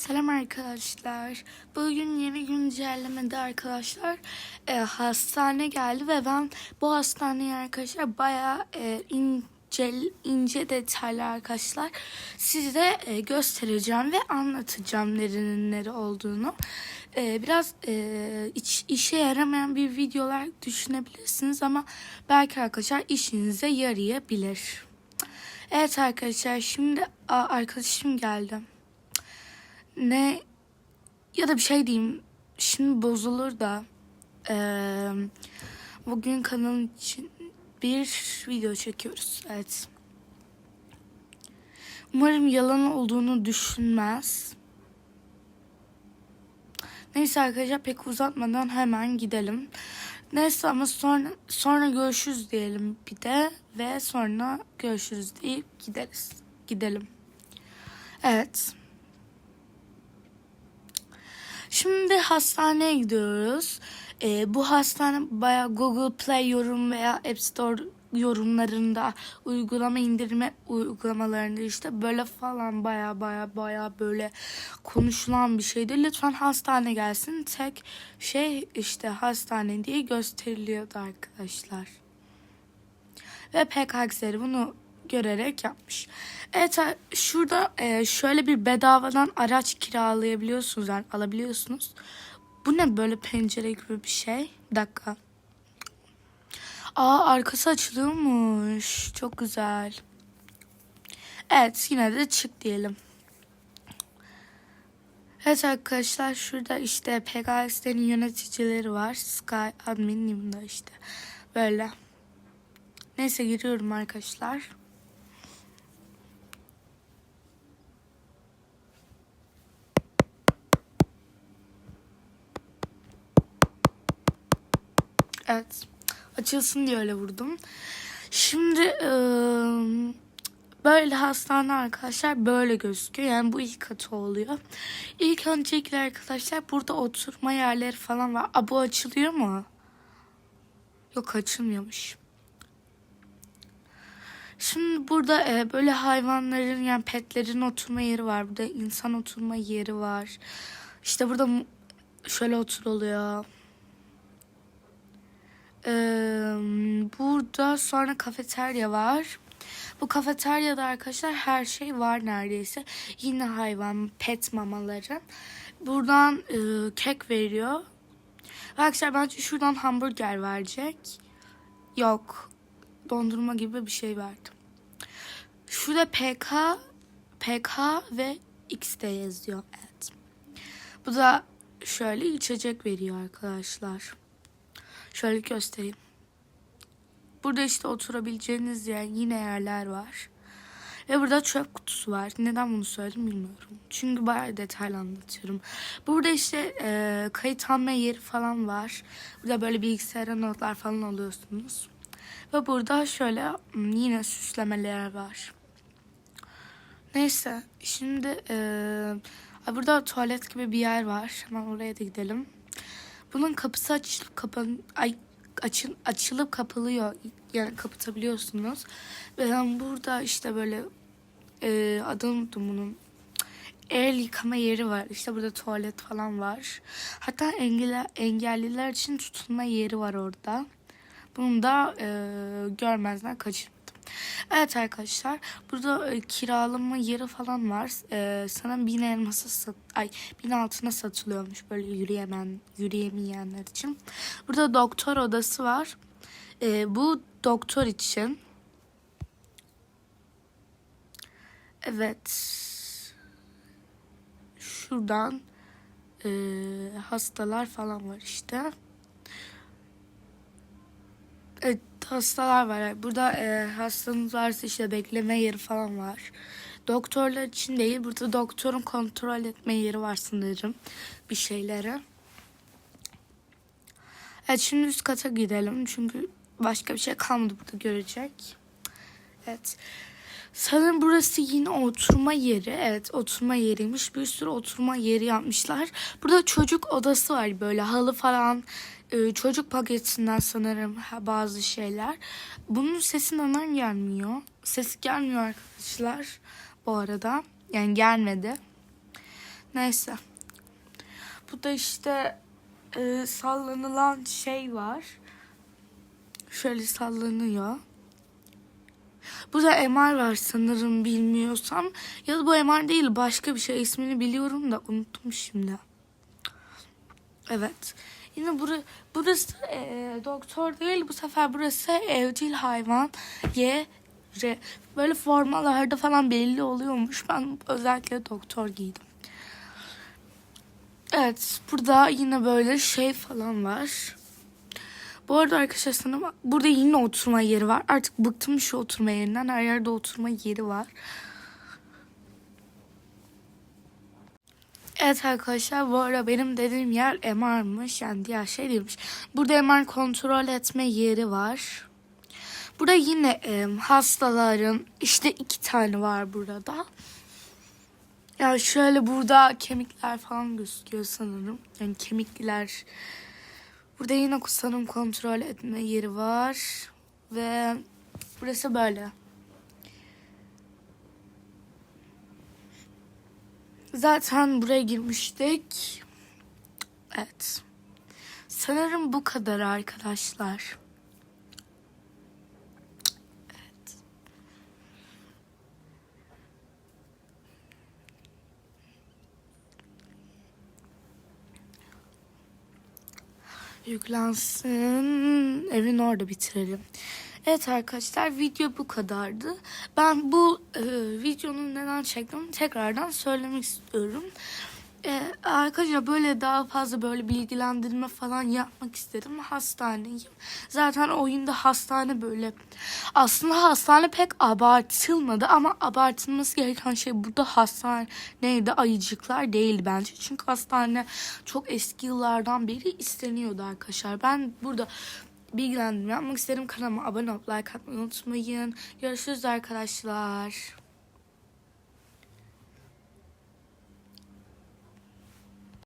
Selam arkadaşlar. Bugün yeni güncellemede arkadaşlar e, hastane geldi ve ben bu hastaneye arkadaşlar bayağı e, ince, ince detaylı arkadaşlar size e, göstereceğim ve anlatacağım nerenin nere olduğunu. E, biraz e, iç, işe yaramayan bir videolar düşünebilirsiniz ama belki arkadaşlar işinize yarayabilir. Evet arkadaşlar şimdi a, arkadaşım geldi ne? Ya da bir şey diyeyim. Şimdi bozulur da. Eee, bugün kanalım için bir video çekiyoruz. Evet. Umarım yalan olduğunu düşünmez. Neyse arkadaşlar pek uzatmadan hemen gidelim. Neyse ama sonra sonra görüşürüz diyelim bir de ve sonra görüşürüz deyip gideriz. Gidelim. Evet Şimdi hastaneye gidiyoruz. Ee, bu hastane bayağı Google Play yorum veya App Store yorumlarında uygulama indirme uygulamalarında işte böyle falan baya baya baya böyle konuşulan bir şeydi. Lütfen hastane gelsin. Tek şey işte hastane diye gösteriliyordu arkadaşlar. Ve PKX'leri bunu görerek yapmış. Evet şurada e, şöyle bir bedavadan araç kiralayabiliyorsunuz yani alabiliyorsunuz. Bu ne böyle pencere gibi bir şey? Bir dakika. Aa arkası açılıyormuş. Çok güzel. Evet yine de çık diyelim. Evet arkadaşlar şurada işte PKS'lerin yöneticileri var. Sky adminim da işte. Böyle. Neyse giriyorum arkadaşlar. Evet. Açılsın diye öyle vurdum. Şimdi ıı, böyle hastane arkadaşlar böyle gözüküyor. Yani bu ilk katı oluyor. İlk öncelikle arkadaşlar burada oturma yerleri falan var. Aa, bu açılıyor mu? Yok açılmıyormuş. Şimdi burada e, böyle hayvanların yani petlerin oturma yeri var. Burada insan oturma yeri var. İşte burada şöyle oturuluyor. Ee, burada sonra kafeterya var. Bu kafeteryada arkadaşlar her şey var neredeyse. Yine hayvan, pet mamaları. Buradan e, kek veriyor. Ve Arkadaşlar bence şuradan hamburger verecek. Yok. Dondurma gibi bir şey verdi. Şurada PK, PK ve XD yazıyor. Evet. Bu da şöyle içecek veriyor arkadaşlar. Şöyle göstereyim. Burada işte oturabileceğiniz yer yine yerler var. Ve burada çöp kutusu var. Neden bunu söyledim bilmiyorum. Çünkü bayağı detaylı anlatıyorum. Burada işte e, kayıt alma yeri falan var. Burada böyle bilgisayara notlar falan alıyorsunuz. Ve burada şöyle yine süslemeler var. Neyse şimdi e, burada tuvalet gibi bir yer var. Hemen oraya da gidelim. Bunun kapısı açılıp kapan ay açıl, açılıp kapalıyor. Yani kapatabiliyorsunuz. Ve ben burada işte böyle e, adını unuttum bunun. El yıkama yeri var. İşte burada tuvalet falan var. Hatta engelli, engelliler için tutunma yeri var orada. Bunu da e, görmezden kaçırmadım. Evet arkadaşlar burada e, kiralama yeri falan var. E, sana bin elması sat, ay bin altına satılıyormuş böyle yürüyemen yürüyemeyenler için. Burada doktor odası var. E, bu doktor için. Evet. Şuradan e, hastalar falan var işte. Evet, hastalar var. Burada e, hastanız varsa işte bekleme yeri falan var. Doktorlar için değil. Burada doktorun kontrol etme yeri var sanırım. Bir şeyleri. Evet şimdi üst kata gidelim. Çünkü başka bir şey kalmadı burada görecek. Evet. Sanırım burası yine oturma yeri. Evet oturma yeriymiş. Bir sürü oturma yeri yapmışlar. Burada çocuk odası var böyle halı falan. e, Çocuk paketinden sanırım bazı şeyler. Bunun sesi neden gelmiyor? Sesi gelmiyor arkadaşlar bu arada. Yani gelmedi. Neyse. Bu da işte e, sallanılan şey var. Şöyle sallanıyor. Bu da MR var sanırım bilmiyorsam. Ya da bu MR değil başka bir şey ismini biliyorum da unuttum şimdi. Evet. Yine bura, burası e, doktor değil bu sefer burası evcil hayvan yeri. Böyle formalarda falan belli oluyormuş. Ben özellikle doktor giydim. Evet burada yine böyle şey falan var. Bu arada arkadaşlar sanırım burada yine oturma yeri var. Artık bıktım şu oturma yerinden. Her yerde oturma yeri var. Evet arkadaşlar bu arada benim dediğim yer MR'mış. Yani diğer şey değilmiş. Burada MR kontrol etme yeri var. Burada yine e, hastaların işte iki tane var burada. Yani şöyle burada kemikler falan gözüküyor sanırım. Yani kemikler. Burada yine sanırım kontrol etme yeri var. Ve burası böyle. Zaten buraya girmiştik. Evet. Sanırım bu kadar arkadaşlar. Yüklensin. Evin orada bitirelim. Evet arkadaşlar video bu kadardı. Ben bu e, videonun neden çektim tekrardan söylemek istiyorum. E, arkadaşlar böyle daha fazla böyle bilgilendirme falan yapmak istedim. Hastaneyim. Zaten oyunda hastane böyle. Aslında hastane pek abartılmadı ama abartılması gereken şey burada hastane neydi ayıcıklar değil bence. Çünkü hastane çok eski yıllardan beri isteniyordu arkadaşlar. Ben burada bilgilendirme yapmak isterim. Kanalıma abone olup like atmayı unutmayın. Görüşürüz arkadaşlar.